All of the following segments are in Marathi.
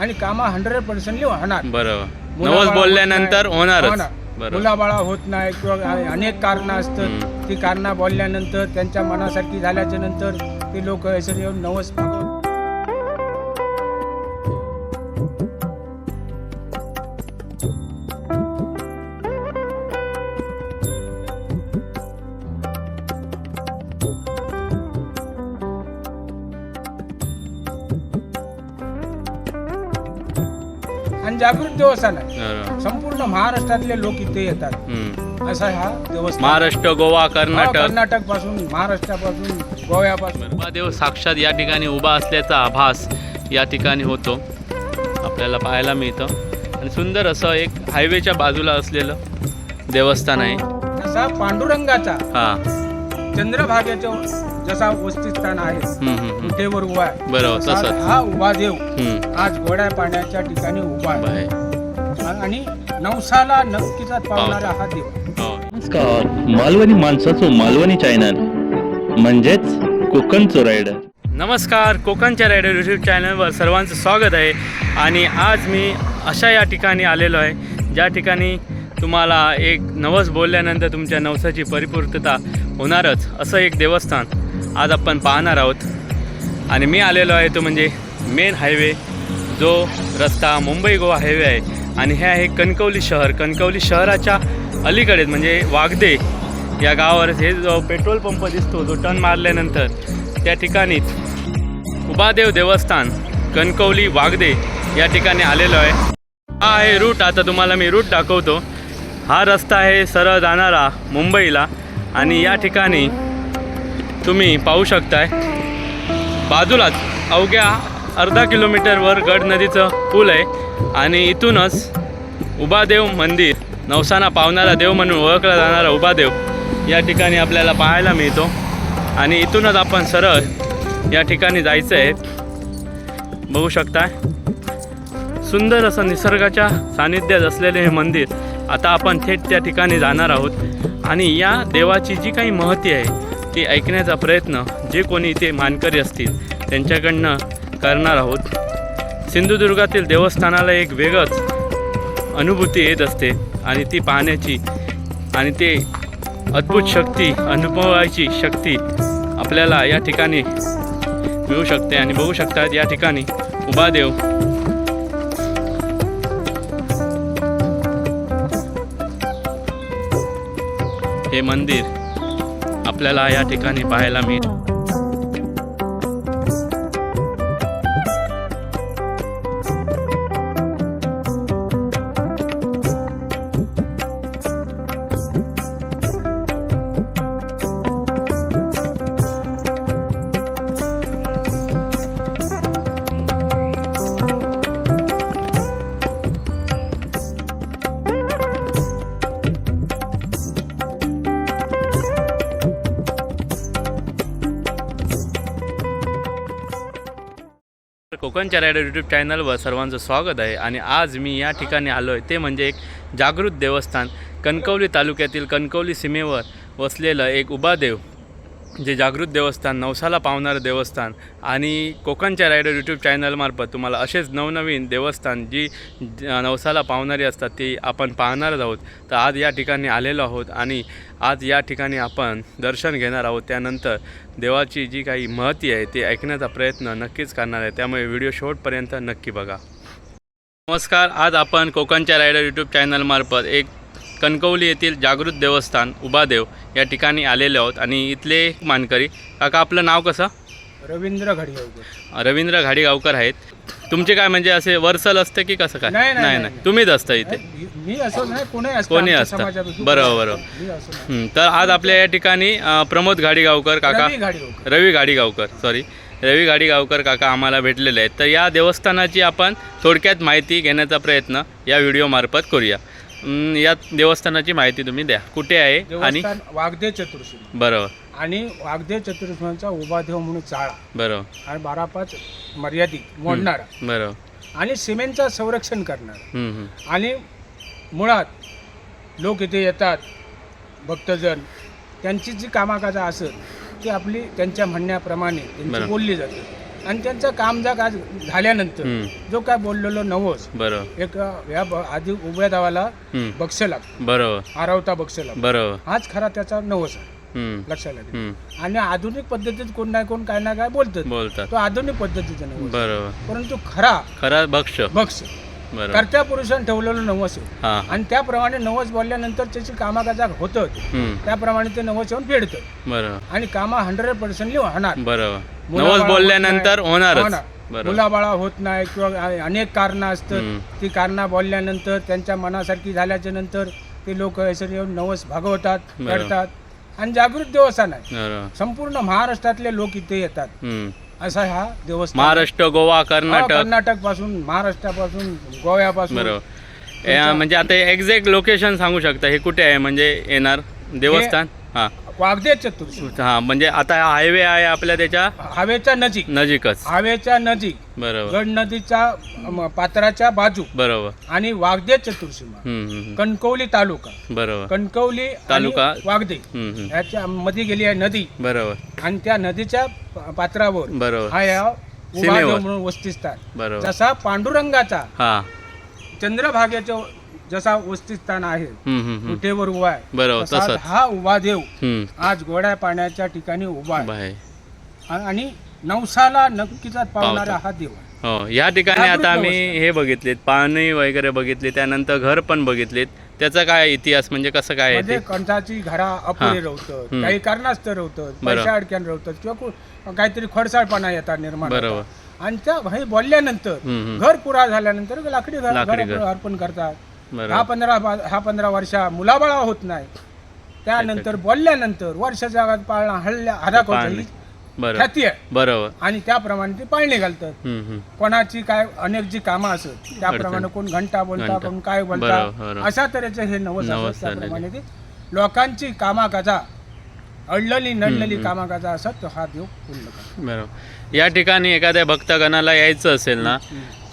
आणि कामं हंड्रेड पर्सेंटली होणार बरोबर नवस बोलल्यानंतर. होणारच होणार. मुलाबाळा होत नाही किंवा अनेक कारणं असतात. ती कारणं बोलल्यानंतर त्यांच्या मनासारखी झाल्याच्यानंतर ते लोक असे येऊन नवस जागृत देवस्थान आहे. संपूर्ण महाराष्ट्रातले लोक इथे येतात. असा हा देवस्थान महाराष्ट्र गोवा कर्नाटक कर्नाटक. पासून महाराष्ट्रापासून गोव्यापासून. महादेव साक्षात या ठिकाणी उभा असल्याचा आभास या ठिकाणी होतो. आपल्याला पाहायला मिळतं. आणि सुंदर असं एक हायवेच्या बाजूला असलेलं देवस्थान आहे. असा पांडुरंगाचा हा. चंद्रभागेचं जसा वस्तीस्थान आहे. कुठेवर उभा आहे बरोबर तसंच. हा उभा देव हम्म. आज गोड्या पाण्याच्या ठिकाणी उभा आहे. आणि नवसाला नक्कीच पावणारा हा देव. नमस्कार. मालवणी माणसाचं मालवणी चॅनल म्हणजेच कोकण चोरायडर नमस्कार कोकणच्या रेडिओ यूट्यूब चॅनलवर सर्वांचं स्वागत आहे. आणि आज मी अशा या ठिकाणी आलेलो आहे ज्या ठिकाणी तुम्हाला एक नवस बोलल्यानंतर तुमच्या नवसाची परिपूर्तता होणारच असं एक देवस्थान आज आपण पाहणार आहोत. आणि मी आलेलो आहे तो म्हणजे मेन हायवे जो रस्ता मुंबई गोवा हायवे आहे. आणि हे आहे कणकवली शहर. कणकवली शहराच्या अलीकडेच म्हणजे वागदे या गावावर हे जो पेट्रोल पंप दिसतो जो टन मारल्यानंतर त्या ठिकाणीच उबादेव देवस्थान कणकवली वागदे या ठिकाणी आलेलो आहे. हा आहे रूट आता तुम्हाला मी रूट दाखवतो. हा रस्ता आहे सरळ जाणारा मुंबईला. आणि या ठिकाणी तुम्ही पाहू शकताय बाजूलाच अवघ्या अर्धा किलोमीटरवर गड नदीचं पूल आहे आणि इथूनच उबादेव मंदिर नवसाना पावणारा देव म्हणून ओळखला जाणारा उबादेव या ठिकाणी आपल्याला पाहायला मिळतो. आणि इथूनच आपण सरळ या ठिकाणी जायचं आहे बघू शकताय सुंदर असं निसर्गाच्या सानिध्यात असलेले हे मंदिर. आता आपण थेट त्या ठिकाणी जाणार आहोत. आणि या देवाची जी काही महती आहे ती ऐकण्याचा प्रयत्न जे कोणी इथे मानकरी असतील त्यांच्याकडनं करणार आहोत. सिंधुदुर्गातील देवस्थानाला एक वेगळंच अनुभूती येत असते आणि ती पाहण्याची आणि ते अद्भुत शक्ती अनुभवायची शक्ती आपल्याला या ठिकाणी मिळू शकते आणि बघू शकतात. या ठिकाणी उभादेव हे मंदिर आपल्याला या ठिकाणी पाहायला मिळतं. कोकणच्या रायडर यूट्यूब चॅनलवर सर्वांचं स्वागत आहे आणि आज मी या ठिकाणी आलो आहे ते म्हणजे एक जागृत देवस्थान कणकवली तालुक्यातील कणकवली सीमेवर वसलेलं एक उबादेव. जे जागृत देवस्थान नवसाला पावणारं देवस्थान आणि कोकणच्या रायडर यूट्यूब चॅनलमार्फत तुम्हाला असेच नवनवीन देवस्थान जी ज- नवसाला पावणारी असतात ती आपण पाहणारच आहोत. तर आज या ठिकाणी आलेलो आहोत आणि आज या ठिकाणी आपण दर्शन घेणार आहोत. त्यानंतर देवाची जी काही महती आहे ती ऐकण्याचा प्रयत्न नक्कीच करणार आहे. त्यामुळे व्हिडिओ शेवटपर्यंत नक्की बघा. नमस्कार. आज आपण कोकणच्या रायडर यूट्यूब चॅनलमार्फत एक कणकवली येथील जागृत देवस्थान उबादेव या ठिकाणी आलेले आहोत आणि इथले मानकरी. काका आपलं नाव कसं? रवींद्र घडगावकर. रवींद्र घाडीगावकर आहेत. तुमचे काय म्हणजे असे वर्सल असते की कसं काय? नाही, नाही, तुम्हीच असता इथे? मी- असं नाही कोणी असतं. बरोबर, बरोबर. तर आज आपल्या या ठिकाणी प्रमोद घाडीगावकर काका रवी घाडगावकर. सॉरी रवी गाडीगावकर काका आम्हाला भेटलेले आहेत. तर या देवस्थानाची आपण थोडक्यात माहिती घेण्याचा प्रयत्न या व्हिडिओमार्फत करूया. अं, या देवस्थानाची माहिती तुम्ही द्या. कुठे आहे आणि देवस्थान वाघदे चतुर्शी बरोबर. आणि वाघदे चतुर्शीचा उभा देव म्हणून चाळा. बरोबर. आणि बारा पाच मर्यादित मोडणारा. बरोबर. आणि सिमेंटचं संरक्षण करणारा. आणि मुळात लोक इथे येतात भक्तजन. त्यांची जी कामाकाजा असेल ती आपली त्यांच्या म्हणण्याप्रमाणे त्यांची. बोलली जाते. आणि त्यांचं काम जर आज झाल्यानंतर. जो काय बोललेलो नवस बरोबर एक या ब- आधी उभ्या दावाला हम्म. बक्ष लागतं. बरोबर. आरवता बक्ष लागतो. बरोबर. हाच खरा त्याचा नवस आहे. हम्म. लक्षात हम्म. आणि आधुनिक पद्धतीत कोण ना कोण काय ना काय बोलतात बोलतात. तो आधुनिक पद्धतीचा नवस बरोबर. परंतु खरा खरा भक्ष बक्ष. बरोबर. कर्त्या पुरुषानं ठेवलेलं नवस आहे. हा. आणि त्याप्रमाणे नवस बोलल्यानंतर त्याची कामाकाजा होतं. हम्म. त्याप्रमाणे ते नवस येऊन फेडतं. बरोबर. आणि कामा हंड्रेड पर्सेंटली होणार. बरोबर. मुलाबाळा नवस होत बोलल्यानंतर नाही. होणारच. होणार. बरोबर. मुलाबाळा होत नाही किंवा अनेक कारणं असतात. ती कारणं बोलल्यानंतर त्यांच्या मनासारखी झाल्याच्यानंतर ते लोक येऊन नवस भागवतात बरोबर. करतात आणि जागृत देवस्थान आहे बरोबर. संपूर्ण महाराष्ट्रातले लोक इथे येतात. हम्म. असा हा देवस्थान महाराष्ट्र गोवा हा, कर्नाटक. कर्नाटकपासून महाराष्ट्रापासून गोव्यापासून. बरोबर. ए, म्हणजे आता एक्झॅक्ट लोकेशन सांगू शकता हे कुठे आहे? म्हणजे येणार देवस्थान? हा. वागदे चतुर्शी हा म्हणजे आता हायवे आहे आपल्या त्याच्या हवेच्या नजीक. नजीकच. हवेच्या नजीक. बरोबर. गड नदीच्या अम, पात्राच्या बाजू. बरोबर. आणि वागदे चतुर्सीमा हम्म, हम्म, कणकवली तालुका. हम्म. बरोबर. कणकवली आणि तालुका. हम्म, हम्म. याच्या मध्ये गेली आहे नदी. बरोबर. आणि त्या नदीच्या प- पात्रावर बरोबर. हा या सीमेवर. उभादेव म्हणून वस्तीस्थान. बरोबर. जसा पांडुरंगाचा हा. चंद्रभागेचं जसा वस्तीस्थान आहे. कुठेवर उभा आहे बरोबर हा उभा देव. आज गोड्या पाण्याच्या ठिकाणी उभा आहे आणि नवसाला नक्कीच पावणारा. हा देव आहे हो या ठिकाणी आता आम्ही. हे बघितलेत पाणी वगैरे बघितले त्यानंतर घर पण बघितलेत त्याचा काय इतिहास म्हणजे कसं काय आहे म्हणजे ते कंठाची घरा अपुरे. राहतं. काही कारणास्तव राहतं. पैशा अडक्यान राहतं किंवा काहीतरी खडसाळपणा येतात निर्माण बरोबर. आणि त्या बोलल्यानंतर. घर पुरा झाल्यानंतर लाकडी घर. अर्पण करतात हा पंधरा हा पंधरा वर्षा मुलाबाळा होत नाही. त्यानंतर बोलल्यानंतर वर्षाच्या पाळणा हल्ल्या हादा पाळणे. बरोबर ख्याती आहे. बरोबर. आणि त्याप्रमाणे ते पाळणे घालतात. कोणाची काय अनेक जी कामं असत त्याप्रमाणे कोण घंटा बोलता. कोण काय बोलता. अशा तऱ्हेचे हे नवस असत त्याप्रमाणे ते लोकांची कामाकाजा अडलेली नडलेली कामाकाजा असत तो हा देव पूर्ण करतो. बरोबर. या ठिकाणी एखाद्या भक्तगणाला यायचं असेल ना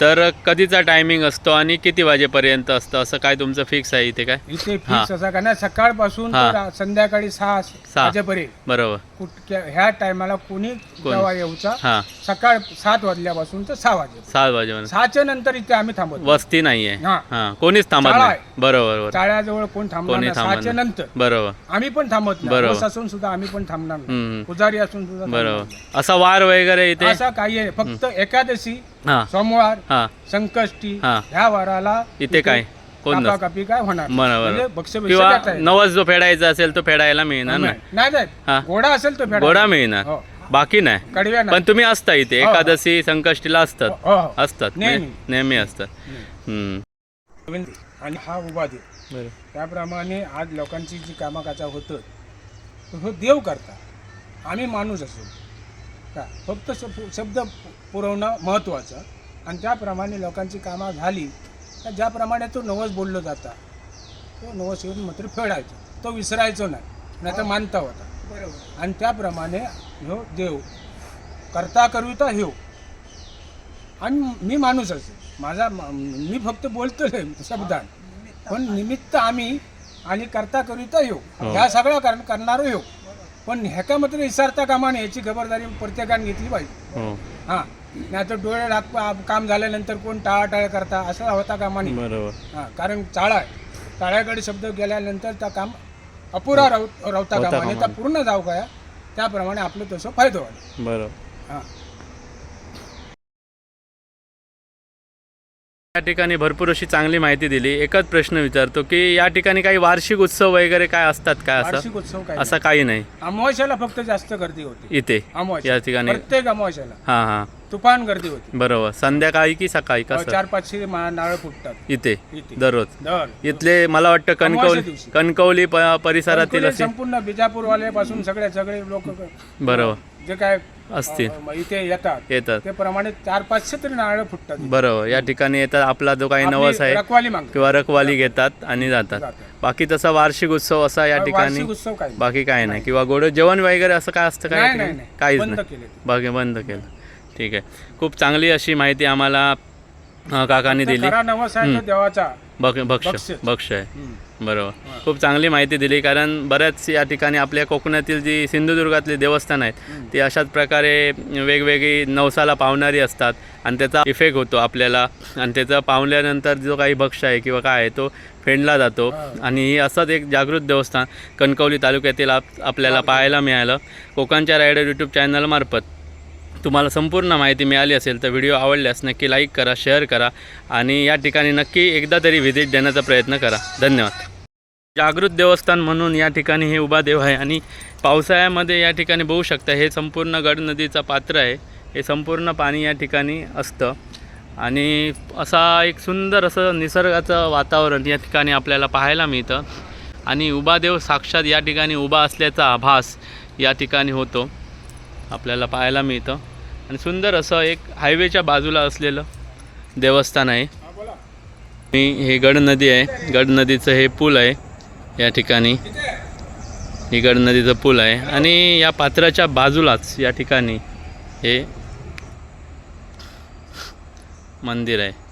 तर कधीचा टायमिंग असतो आणि किती वाजेपर्यंत असतं? असं काय तुमचं फिक्स आहे इथे काय? इथे हा. फिक्स असा का नाही सकाळपासून हा. तर संध्याकाळी सहा वाजेपर्यंत. बरोबर. ह्या टायमाला कोणी येऊचा हा. सकाळ सात वाजल्यापासून तर सहा वाजे सात वाजेपर्यंत. सहाच्या नंतर इथे आम्ही थांबतो वस्ती नाहीये. हा. हा. कोणीच थांबत नाही. बरोबर बरोबर. चाळ्याजवळ कोण थांबणार कोणी नाही. थांबत सहाच्या नाही. नंतर. बरोबर. आम्ही पण थांबत नाही. बरोबर. बस असून सुद्धा आम्ही पण थांबणार नाही. हम्म. पुजारी असून सुद्धा थांबणार बरोबर. असा वार वगैरे इथे? असा काही आहे. फक्त एकादशी हा सोमवार हा संकष्टी हा. ह्या वाराला इथे काय? कोण नसतं. कापी काय होणार बरोबर. म्हणजे किंवा. नवस जो फेडायचा असेल तो फेडायला मिळणार नाही नाही नाही हा. घोडा असेल तो फेडा. गोडा मिळणार हो. बाकी नाही कडव्या नाही. पण तुम्ही असता इथे हो, हो. एकादशी संकष्टीला असतात हो, हो. असतात नेहमी. म्हणजे नेहमी असतात हम्म. आणि हा उभा देव. त्याप्रमाणे आज लोकांची जी कामाकाचा होतं तो हो देव करता आम्ही माणूस असो का फक्त शब- शब्द पुरवणं महत्त्वाचं. आणि त्याप्रमाणे लोकांची कामं झाली तर ज्याप्रमाणे तो नवस बोललो जाता तो नवस येऊन मात्र फेडायचा. तो विसरायचो नाही नाही तर मानता होता. आणि त्याप्रमाणे ह्यो देव करता करिता ह्यो. आणि मी माणूस असे माझा म- फक्त बोलतो शब्दान पण निमित्त आम्ही आणि करता करिता येऊ हो. ह्या सगळ्या कर करणारो येऊ पण ह्याका मात्र विसरता कामा नये याची खबरदारी प्रत्येकाने घेतली पाहिजे. हो. हां. नाही तर डोळे लाग काम झाल्यानंतर कोण टाळाटाळ करता? असा होता कामा नये बरोबर. हां कारण चाळा आहे टाळ्याकडे शब्द गेल्यानंतर त्या काम अपुरा राव रावता होता कामा त्या पूर्ण जाऊ काय त्याप्रमाणे आपलं तसं फायदा व्हायला बरोबर. हां. या ठिकाणी भरपूर अशी चांगली माहिती दिली. एकच प्रश्न विचारतो की या ठिकाणी काही वार्षिक उत्सव वगैरे काय असतात काय असं? वार्षिक उत्सव काय असं काही नाही. अमावस्याला फक्त जास्त गर्दी होती. इथे? अमावस्या. या ठिकाणी? प्रत्येक अमावस्याला. हा हा. तुफान गर्दी होती. बरोबर. संध्याकाळी की सकाळी कसं चार पाचशे मा- नारळ फुटतात. इथे? इथे. दररोज? दर. इथले मला वाटतं अमावास्या कणकवली दिवशी. कणकवली प- परिसरातील असे संपूर्ण बिजापूरपासून सगळे सगळे लोक बरोबर. जे काय असतील. अ, इथे येतात. येतात. ते प्रमाणे चार पाचशे तरी नारळ फुटतात बरोबर या ठिकाणी येतात. आपला जो काही आपली नवस आहे रखवाली मागतात. किंवा रखवाली घेतात आणि जातात. जातात. बाकी तसा वार्षिक उत्सव असा या ठिकाणी वार्षिक उत्सव काय बाकी काय नाही. किंवा गोड जेवण वगैरे असं काय असतं काय या नाही नाही ठिकाणी? नाही काहीच बंद नाही. केले ते. बाकी बंद केलं. ठीक आहे. खूप चांगली अशी माहिती आम्हाला अं, काकांनी दिली. खरा नवस आहे तो. देवाचा. भक्ष भक्ष. आहे. हम्म. बरोबर. खूप चांगली माहिती दिली कारण बऱ्याच या ठिकाणी आपल्या कोकणातील जी सिंधुदुर्गातली देवस्थान आहेत ती अशाच प्रकारे वेगवेगळी नवसाला पावणारी असतात आणि त्याचा इफेक्ट होतो आपल्याला. आणि त्याचं पावल्यानंतर जो काही भक्ष आहे किंवा काय आहे तो फेडला जातो. आणि ही असंच एक जागृत देवस्थान कणकवली तालुक्यातील आप आपल्याला पाहायला मिळालं. कोकणच्या रायडर यूट्यूब चॅनलमार्फत तुम्हाला संपूर्ण माहिती मिळाली असेल तर व्हिडिओ आवडल्यास नक्की लाईक करा शेअर करा आणि या ठिकाणी नक्की एकदा तरी व्हिजिट देण्याचा प्रयत्न करा. धन्यवाद. जागृत देवस्थान म्हणून या ठिकाणी हे उभा देव आहे आणि पावसाळ्यामध्ये या ठिकाणी बघू शकता हे संपूर्ण गड नदीचा पात्र आहे. हे संपूर्ण पाणी या ठिकाणी असतं आणि असा एक सुंदर असं निसर्गाचं वातावरण या ठिकाणी आपल्याला पाहायला मिळतं आणि उभा देव साक्षात या ठिकाणी उभा असल्याचा आभास या ठिकाणी होतो. आपल्याला पाहायला मिळतं. आणि सुंदर असं एक हायवेच्या बाजूला असलेलं देवस्थान आहे. मी हे गड नदी आहे. गड नदीचं हे पूल आहे या ठिकाणी. ही गड नदीचं पूल आहे. आणि या पात्राच्या बाजूलाच या ठिकाणी हे मंदिर आहे.